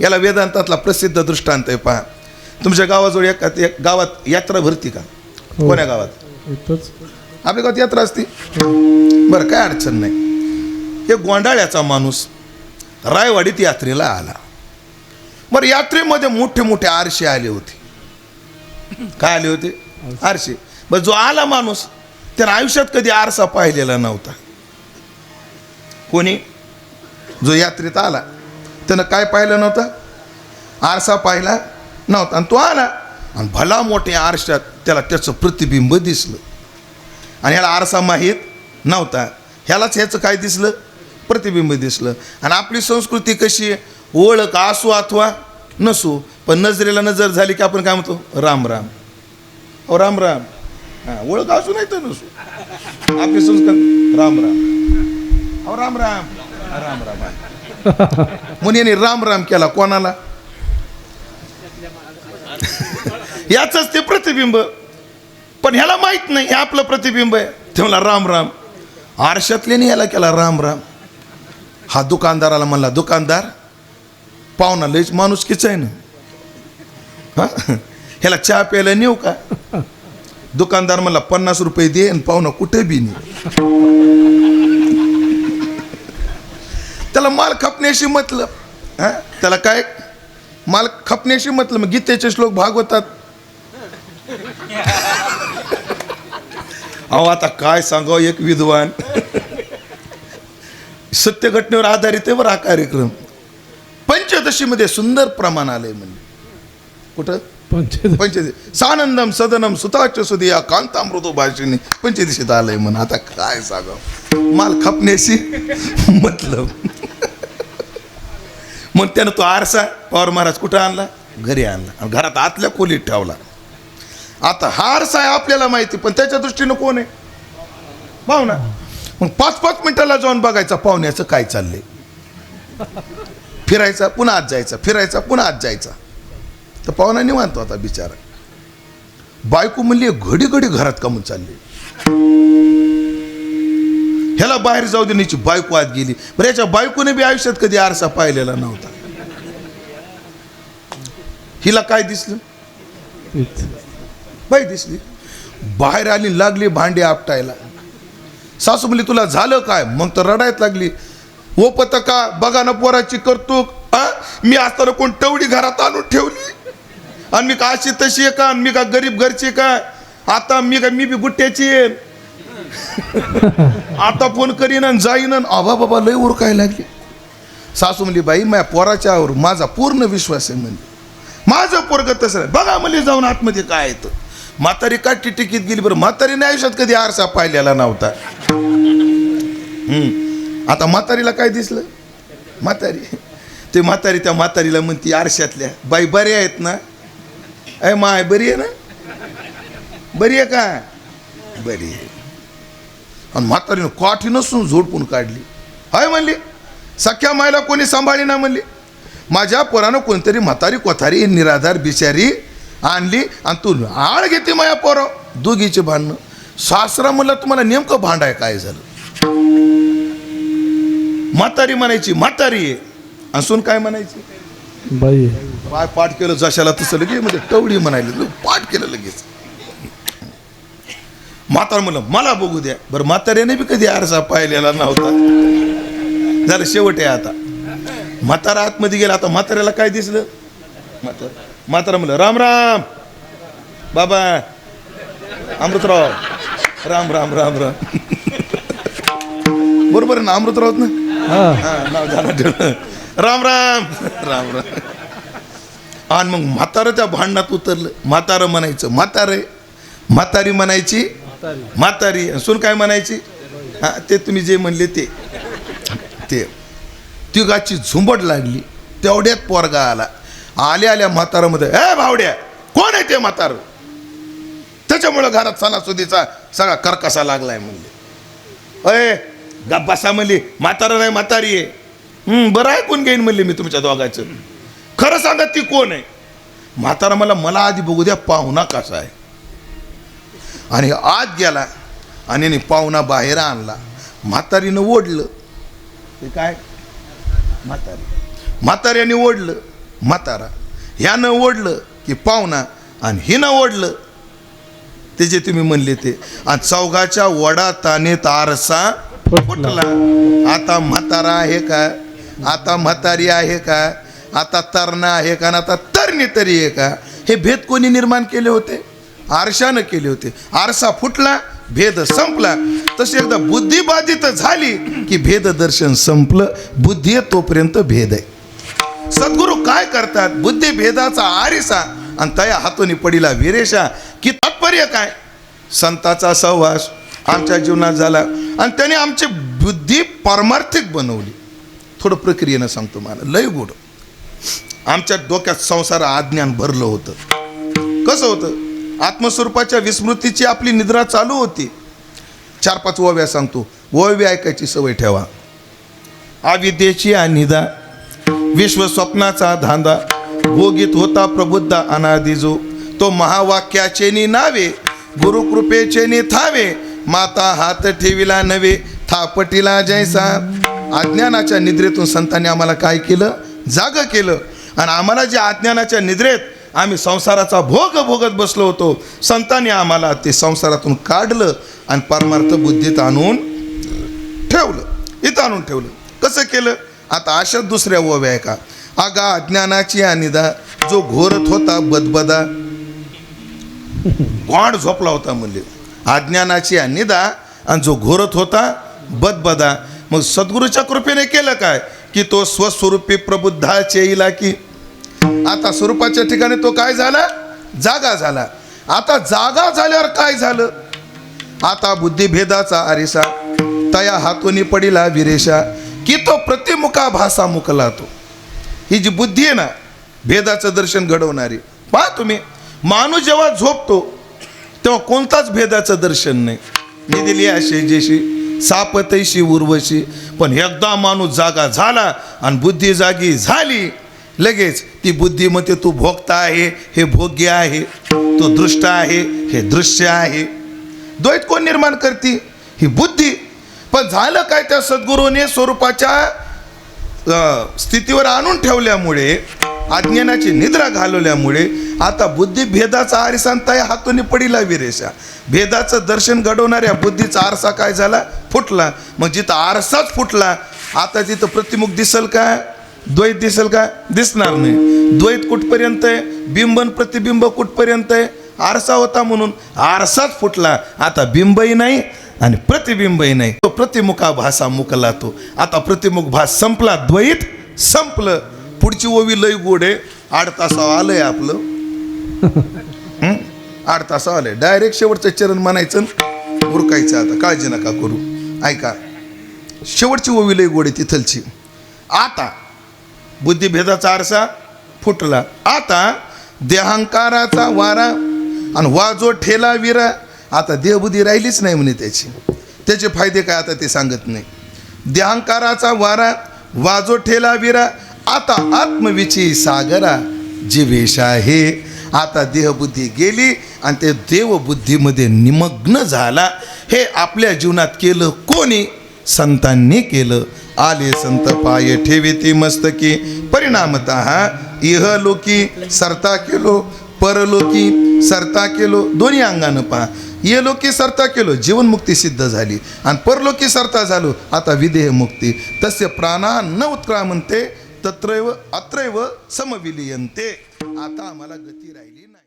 याला वेदांतातला प्रसिद्ध दृष्टांत आहे पहा. तुमच्या गावाजवळ एक एक गावात यात्रा भरती का? हो. कोण्या गावात? आपल्या गावात यात्रा असते? बरं काय अडचण नाही. हे गोंडाळ्याचा माणूस रायवाडीत यात्रेला आला. बरं यात्रेमध्ये मोठे मोठे आरशे आले होते. काय आले होते? आरशे. बरं जो आला माणूस त्यानं आयुष्यात कधी आरसा पाहिलेला नव्हता. कोणी? जो यात्रेत आला. त्यानं काय पाहिलं नव्हतं? आरसा पाहिला नव्हता. आणि तो आला. आणि भला मोठ्या आरशात त्याला त्याचं प्रतिबिंब दिसलं. आणि ह्याला आरसा माहीत नव्हता. ह्यालाच ह्याचं काय दिसलं? प्रतिबिंब दिसलं. आणि आपली संस्कृती कशी आहे? ओळख असू अथवा नसू पण नजरेला नजर झाली की आपण काय म्हणतो? राम राम. अहो राम राम. हां ओळख असू नाही तर नसू. आपली संस्कृती राम राम. अहो राम राम राम. राम राम. मग याने राम राम केला कोणाला? याच ते प्रतिबिंब. पण ह्याला माहीत नाही हे आपलं प्रतिबिंब आहे. ते म्हणला राम राम आरशातल्याने याला केला राम राम हा दुकानदाराला म्हणला दुकानदार पाहुणा लयच माणूस किच आहे ना. हा? ह्याला चहा प्यायला नेऊ का? दुकानदार म्हणला पन्नास रुपये दे आणि पाहुणा कुठे बी नाही त्याला माल खपण्याशी मतलब. हा? त्याला काय? माल खपण्याशी मतलब. मग गीतेचे श्लोक भागवतात. अहो आता काय सांगावं? एक विद्वान. सत्य घटनेवर आधारित आहे बरं हा कार्यक्रम. पंचदशीमध्ये सुंदर प्रमाण आलंय म्हणजे कुठं? पंचदशी. सानंदम सदनम सुताच सुदिया कांतामृतो भाषिणी. पंचदशीत आलंय म्हणून. आता काय सांगावं? माल खपण्याशी मतलब. मग त्यानं तो आरसा पवार महाराज कुठं आणला? घरी आणला. आणि घरात आतल्या खोलीत ठेवला. आता हा आरसा आहे आपल्याला माहिती पण त्याच्या दृष्टीनं कोण आहे? पाहुणा. मग पाच पाच मिनिटाला जाऊन बघायचा पाहुण्याचं काय चाललंय? फिरायचा पुन्हा आत जायचा फिरायचा पुन्हा आत जायचा. तर पाहुणा निवांतो आता बिचारा. बायको म्हणली घडी घडी घरात कमून चालली. ह्याला बाहेर जाऊ देण्याची बायको आत गेली. बरं याच्या बायकोने बी आयुष्यात कधी आरसा पाहिलेला नव्हता. हिला काय दिसलं? बाई दिसली. बाहेर आली लागली भांडी आपटायला. सासू म्हणली तुला झालं काय? मग तर रडायत लागली. ओ पतका बघा ना पोराची करतो मी असताना कोण टवडी घरात आणून ठेवली? आणि मी का अशी तशी आहे का? मी का गरीब घरची काय आता मी का मी बी गुट्ट्याची आहे. आता फोन करीन आणि जाईन आणि आबा बाबा लय उरकाय लागली. सासू म्हणली बाई माझ्या पोराच्यावर माझा पूर्ण विश्वास आहे म्हणजे माझं पोरग तसं नाही. बघा म्हणजे जाऊन आतमध्ये काय येतं म्हातारी का टिकीत गेली बरं. म्हातारीने आयुष्यात कधी आरसा पाहिलेला नव्हता. आता म्हातारीला काय दिसलं? म्हातारी. ते म्हातारी त्या म्हातारीला म्हणती आरशातल्या बाई बरे आहेत ना? अय माय बरी आहे ना? बरी आहे का? बरी आहे. आणि म्हातारीनं काठी नसून झोडपून काढली. हाय म्हणली सख्या मायला कोणी सांभाळी ना म्हणली? माझ्या पोरानं कोणतरी म्हातारी कोथारी निराधार बिचारी आणली आणि तू आळ घेते माझ्या पोरं दोघीचे भांडणं. सासरा म्हणलं तुम्हाला नेमकं भांडाय काय झालं? म्हातारी म्हणायची म्हातारी. आहे आणि सून काय म्हणायची? बाई. पाय पाठ केलं जशाला तसं लगेच म्हणजे टवडी म्हणायली लगे पाठ केलं म्हातार म्हणलं मला बघू द्या. बरं म्हाताऱ्याने बी कधी आरसा पाहिलेला नव्हता. झालं शेवट आहे आता. म्हातारा आतमध्ये गेला आता म्हाताऱ्याला काय दिसलं? म्हातार म्हातारा म्हणलं राम राम. बाबा अमृतराव. राम राम राम राम. बरोबर आहे ना अमृतराव ना? हा. हा नाव झालं राम राम. राम राम. आणि मग म्हातारं त्या भांडणात उतरलं. म्हातारं म्हणायचं म्हातारे म्हातारी म्हणायची म्हातारी. सून काय म्हणायची? हां ते तुम्ही जे म्हणले ते. ते. तिघाची झुंबड लागली. तेवढ्यात पोरगा आला. आल्या आल्या म्हातारामध्ये. ए भावड्या कोण आहे ते म्हातार? त्याच्यामुळं घरात सणासुदीचा सगळा कर्कसा लागलाय म्हणले. अय गा बसा म्हणली. म्हातारा नाही म्हातारी आहे. बरं बरं ऐकून घेईन म्हणले मी तुमच्या दोघांचं. खरं सांगा ती कोण आहे? म्हातारा मला मला आधी बघू द्या पाहुणा कसा आहे आणि आत गेला आणि पाहुणा बाहेर आणला. म्हातारीनं ओढलं. ते काय? म्हातारी. म्हाताऱ्याने ओढलं. म्हातारा. ह्यानं ओढलं की पाहुणा आणि हिनं ओढलं. ते जे तुम्ही म्हणले ते. आणि चौघाच्या वडा ताने तारसा फुटला. आता म्हातारा आहे का? आता म्हातारी आहे का? आता तरणा आहे का? आता तरणी तरी आहे का? हे भेद कोणी निर्माण केले होते? आरशानं केले होते. आरसा फुटला भेद संपला. तसे एकदा बुद्धी बाधित झाली की भेद दर्शन संपलं. बुद्धी तोपर्यंत भेद आहे. सद्गुरू काय करतात? बुद्धी भेदाचा आरिसा आणि तया हातोनी पडिला विरेशा की तात्पर्य काय? संताचा सहवास. आमच्या जीवनात झाला. आणि त्याने आमची बुद्धी पारमार्थिक बनवली. थोडं प्रक्रियेनं सांगतो मला. लय गुड. आमच्या डोक्यात संसार अज्ञान भरलं होतं. कसं होतं? आत्मस्वरूपाच्या विस्मृतीची आपली निद्रा चालू होती. चार पाच ओव्या सांगतो. ओव्य ऐकायची सवय ठेवा. अविद्येची अनिदा विश्व स्वप्नाचा धांदा भोगीत होता प्रबुद्ध अनादिजो तो महावाक्याचे नावे गुरुकृपेचे थावे. माता हात ठेविला नवे थापटीला जैसा. अज्ञानाच्या निद्रेतून संतांनी आम्हाला काय केलं? जाग केलं. आणि आम्हाला जे अज्ञानाच्या निद्रेत आम्ही संसाराचा भोग भोगत बसलो होतो. संतांनी आम्हाला ते संसारातून काढलं आणि परमार्थ बुद्धीत आणून ठेवलं. इथं आणून ठेवलं. कसं केलं? आता अशा दुसऱ्या ओव्या आहे का? आगा अज्ञानाची अनिदा जो घोरत होता बदबदा. वाढ झोपला होता म्हणले. अज्ञानाची अनिदा आणि जो घोरत होता बदबदा. मग सद्गुरूच्या कृपेने केलं काय? की तो स्वस्वरूपी प्रबुद्धाचे इला की आता स्वरूपाच्या ठिकाणी तो काय झाला? जागा झाला. आता जागा झाल्यावर काय झालं? आता बुद्धिभेदाचा आरिसा तया हातोनी पडिला विरेषा की तो प्रतिमुखा भासा मुकला तो. ही जी बुद्धी आहे ना भेदाचं दर्शन घडवणारी. पहा तुम्ही माणूस जेव्हा झोपतो तेव्हा कोणताच भेदाचं दर्शन नाही. मी दिली अशी जेशी सापतैशी उर्वशी पण एकदा माणूस जागा झाला आणि बुद्धी जागी झाली लगेच ती बुद्धी तू भोगता आहे हे भोग्य आहे तो दृष्ट आहे हे दृश्य आहे. द्वैत कोण निर्माण करते? ही बुद्धी. पण झालं काय त्या सद्गुरूने स्वरूपाच्या स्थितीवर आणून ठेवल्यामुळे अज्ञानाची निद्रा घालवल्यामुळे आता बुद्धी भेदाचा आरसांता या हातून पडिला विरेशा. भेदाचं दर्शन घडवणाऱ्या बुद्धीचा आरसा काय झाला? फुटला. मग जिथं आरसाच फुटला आता तिथं प्रतिमुख दिसल का? द्वैत दिसेल का? दिसणार नाही. द्वैत कुठपर्यंत आहे? बिंबन प्रतिबिंब कुठपर्यंत आहे? आरसा होता म्हणून आरसाच फुटला. आता बिंबही नाही आणि प्रतिबिंबही नाही. तो प्रतिमुखा भासा मुकला तो. आता प्रतिमुख भास संपला. द्वैत संपलं. पुढची ओवी लय गोड आहे. आठ तासावर आलंय आपलं. आठ तासावं आलंय. डायरेक्ट शेवटचं चरण म्हणायचं उरकायचं आता. काळजी नका करू. ऐका. शेवटची ओवी लय गोड आहे तिथलची. आता बुद्धिभेदाचा आरसा फुटला. आता देहांकाराचा वारा आणि वाजो ठेला विरा आता देहबुद्धी राहिलीच नाही म्हणे त्याची. त्याचे फायदे काय आता ते सांगत नाही. देहांकाराचा वारा वाजो ठेला विरा आता आत्मविची सागरा जिवेश आहे. आता देहबुद्धी गेली आणि ते देवबुद्धीमध्ये निमग्न झाला. हे आपल्या जीवनात केलं कोणी? संतांनी केलं. आले संत पाय ठेविती मस्तकी. परिणामत इह लोकी सरता केलो परलोकी सरता केलो दोन्ही अंगानं पहा. ये लोकी सरता केलो जीवनमुक्ती सिद्ध झाली. आणि परलोकी सरता झालो आता विधेय मुक्ती. तस्य प्राणा न उत्क्रामंते तत्रैव अत्रैव समविलियंते आता आम्हाला गती राहिली नाही.